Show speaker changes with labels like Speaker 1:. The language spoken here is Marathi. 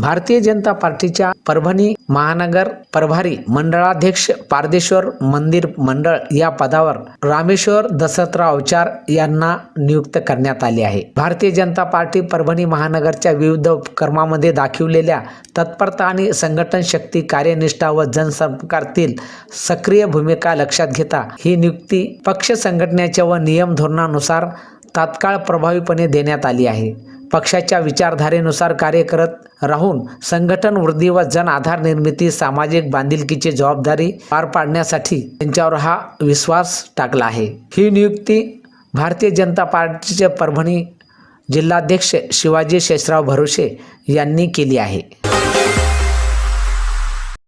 Speaker 1: भारतीय जनता पार्टीच्या परभणी महानगर प्रभारी मंडळाध्यक्ष पारदेश्वर मंदिर मंडळ या पदावर रामेश्वर दसतराव अवचार यांना नियुक्त करण्यात आले आहे. भारतीय जनता पार्टी परभणी महानगरच्या विविध उपक्रमामध्ये दाखवलेल्या तत्परता आणि संघटन शक्ती कार्यनिष्ठा व जनसंपर्कातील सक्रिय भूमिका लक्षात घेता ही नियुक्ती पक्ष संघटनेच्या व नियम धोरणानुसार तात्काळ प्रभावीपणे देण्यात आली आहे. पक्षाच्या विचारधारेनुसार कार्य करत राहून संघटन वृद्धी व जन आधार निर्मिती सामाजिक बांधिलकीची जबाबदारी पार पाडण्यासाठी त्यांच्यावर हा विश्वास टाकला आहे. ही नियुक्ती भारतीय जनता पार्टीचे परभणी जिल्हाध्यक्ष शिवाजी शेषराव भरोसे यांनी केली आहे.